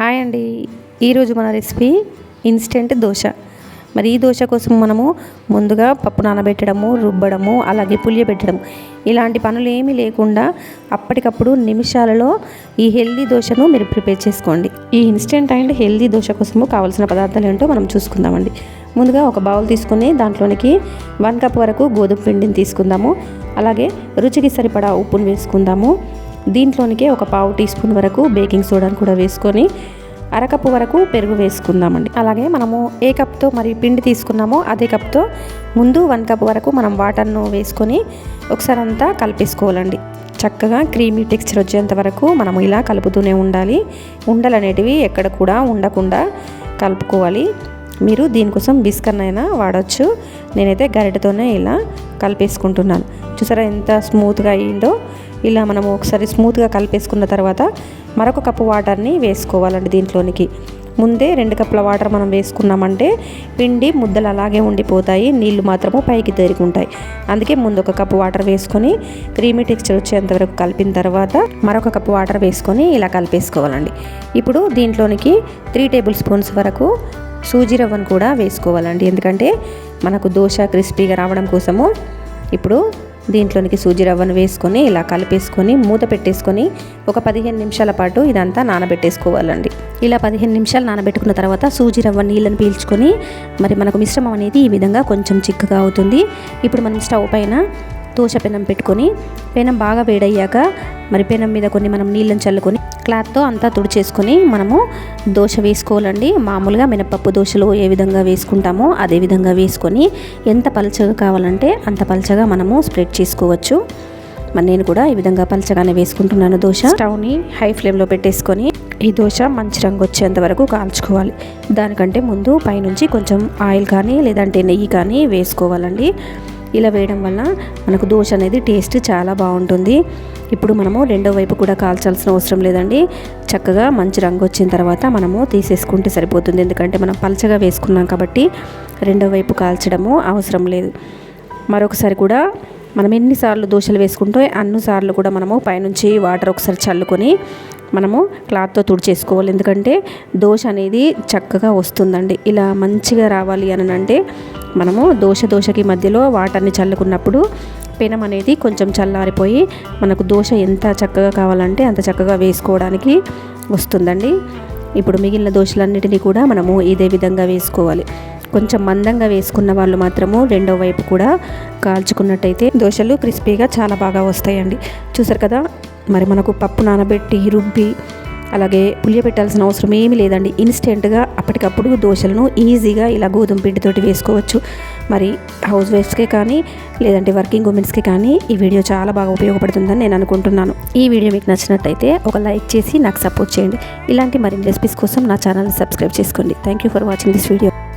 Hi అండి. ఈరోజు మన రెసిపీ ఇన్స్టెంట్ దోశ. మరి ఈ దోశ కోసం మనము ముందుగా పప్పు నానబెట్టడము రుబ్బడము అలాగే పులియబెట్టడం ఇలాంటి పనులు ఏమీ లేకుండా అప్పటికప్పుడు నిమిషాలలో ఈ హెల్దీ దోశను మీరు ప్రిపేర్ చేసుకోండి. ఈ ఇన్స్టెంట్ అండ్ హెల్దీ దోశ కోసము కావాల్సిన పదార్థాలు ఏంటో మనం చూసుకుందామండి. ముందుగా ఒక బౌల్ తీసుకుని దాంట్లోనికి వన్ కప్ వరకు గోధుమ పిండిని తీసుకుందాము. అలాగే రుచికి సరిపడా ఉప్పును వేసుకుందాము. దీంట్లోనికి ఒక పావు టీ స్పూన్ వరకు బేకింగ్ సోడాను కూడా వేసుకొని అరకప్పు వరకు పెరుగు వేసుకుందామండి. అలాగే మనము ఏ కప్తో మరి పిండి తీసుకున్నామో అదే కప్తో ముందు వన్ కప్ వరకు మనం వాటర్ను వేసుకొని ఒకసారి అంతా కలిపేసుకోవాలండి. చక్కగా క్రీమీ టెక్స్చర్ వచ్చేంత వరకు మనము ఇలా కలుపుతూనే ఉండాలి. ఉండలు అనేటివి ఎక్కడ కూడా ఉండకుండా కలుపుకోవాలి. మీరు దీనికోసం బిస్కన్ అయినా వాడచ్చు. నేనైతే గరిటతోనే ఇలా కలిపేసుకుంటున్నాను. చూసారా ఎంత స్మూత్గా అయిందో? ఇలా మనము ఒకసారి స్మూత్గా కలిపేసుకున్న తర్వాత మరొక కప్పు వాటర్ని వేసుకోవాలండి దీంట్లోనికి. ముందే రెండు కప్పుల వాటర్ మనం వేసుకున్నామంటే పిండి ముద్దలు అలాగే ఉండిపోతాయి నీళ్ళు మాత్రము పైకి తేరుకుంటాయి. అందుకే ముందు ఒక కప్పు వాటర్ వేసుకొని క్రీమీ టెక్స్చర్ వచ్చేంతవరకు కలిపిన తర్వాత మరొక కప్పు వాటర్ వేసుకొని ఇలా కలిపేసుకోవాలండి. ఇప్పుడు దీంట్లోనికి త్రీ టేబుల్ స్పూన్స్ వరకు సూజీ రవ్వను కూడా వేసుకోవాలండి. ఎందుకంటే మనకు దోశ క్రిస్పీగా రావడం కోసము ఇప్పుడు దీంట్లోనికి సూజీ రవ్వను వేసుకొని ఇలా కలిపేసుకొని మూత పెట్టేసుకొని ఒక పదిహేను నిమిషాల పాటు ఇదంతా నానబెట్టేసుకోవాలండి. ఇలా పదిహేను నిమిషాలు నానబెట్టుకున్న తర్వాత సూజీ రవ్వ నీళ్ళని పీల్చుకొని మరి మనకు మిశ్రమం అనేది ఈ విధంగా కొంచెం చిక్కగా అవుతుంది. ఇప్పుడు మనం స్టవ్ పైన దోశ పెనం పెట్టుకొని పెనం బాగా వేడయ్యాక మరి పెనం మీద కొన్ని మనం నీళ్ళని చల్లుకొని క్లాత్తో అంతా తుడిచేసుకొని మనము దోశ వేసుకోవాలండి. మామూలుగా మినపప్పు దోశలు ఏ విధంగా వేసుకుంటామో అదే విధంగా వేసుకొని ఎంత పలచగా కావాలంటే అంత పలచగా మనము స్ప్రెడ్ చేసుకోవచ్చు. మరి నేను కూడా ఈ విధంగా పలచగానే వేసుకుంటున్నాను దోశ. స్టవ్ని హై ఫ్లేమ్లో పెట్టేసుకొని ఈ దోశ మంచి రంగు వచ్చేంత వరకు కాల్చుకోవాలి. దానికంటే ముందు పైనుంచి కొంచెం ఆయిల్ కానీ లేదంటే నెయ్యి కానీ వేసుకోవాలండి. ఇలా వేయడం వల్ల మనకు దోశ అనేది టేస్ట్ చాలా బాగుంటుంది. ఇప్పుడు మనము రెండో వైపు కూడా కాల్చాల్సిన అవసరం లేదండి. చక్కగా మంచి రంగు వచ్చిన తర్వాత మనము తీసేసుకుంటే సరిపోతుంది. ఎందుకంటే మనం పలచగా వేసుకున్నాం కాబట్టి రెండో వైపు కాల్చడము అవసరం లేదు. మరొకసారి కూడా మనం ఎన్నిసార్లు దోశలు వేసుకుంటే అన్నిసార్లు కూడా మనము పైనుంచి వాటర్ ఒకసారి చల్లుకొని మనము క్లాత్తో తుడిచేసుకోవాలి. ఎందుకంటే దోశ అనేది చక్కగా వస్తుందండి. ఇలా మంచిగా రావాలి అని అంటే మనము దోశ దోశకి మధ్యలో వాటర్ని చల్లుకున్నప్పుడు పెనం అనేది కొంచెం చల్లారిపోయి మనకు దోశ ఎంత చక్కగా కావాలంటే అంత చక్కగా వేసుకోవడానికి వస్తుందండి. ఇప్పుడు మిగిలిన దోశలన్నిటినీ కూడా మనము ఇదే విధంగా వేసుకోవాలి. కొంచెం మందంగా వేసుకున్న వాళ్ళు మాత్రము రెండో వైపు కూడా కాల్చుకున్నట్టయితే దోశలు క్రిస్పీగా చాలా బాగా వస్తాయండి. చూసారు కదా? మరి మనకు పప్పు నానబెట్టి రుబ్బి అలాగే పులియబెట్టాల్సిన అవసరం ఏమీ లేదండి. ఇన్స్టెంట్గా అప్పటికప్పుడు దోశలను ఈజీగా ఇలా గోధుమ పిండితోటి వేసుకోవచ్చు. మరి హౌస్ వైఫ్స్కే కానీ లేదంటే వర్కింగ్ ఉమెన్స్కి కానీ ఈ వీడియో చాలా బాగా ఉపయోగపడుతుందని నేను అనుకుంటున్నాను. ఈ వీడియో మీకు నచ్చినట్టయితే ఒక లైక్ చేసి నాకు సపోర్ట్ చేయండి. ఇలాంటి మరిన్ని రెసిపీస్ కోసం నా ఛానల్ని సబ్స్క్రైబ్ చేసుకోండి. Thank you for watching this video.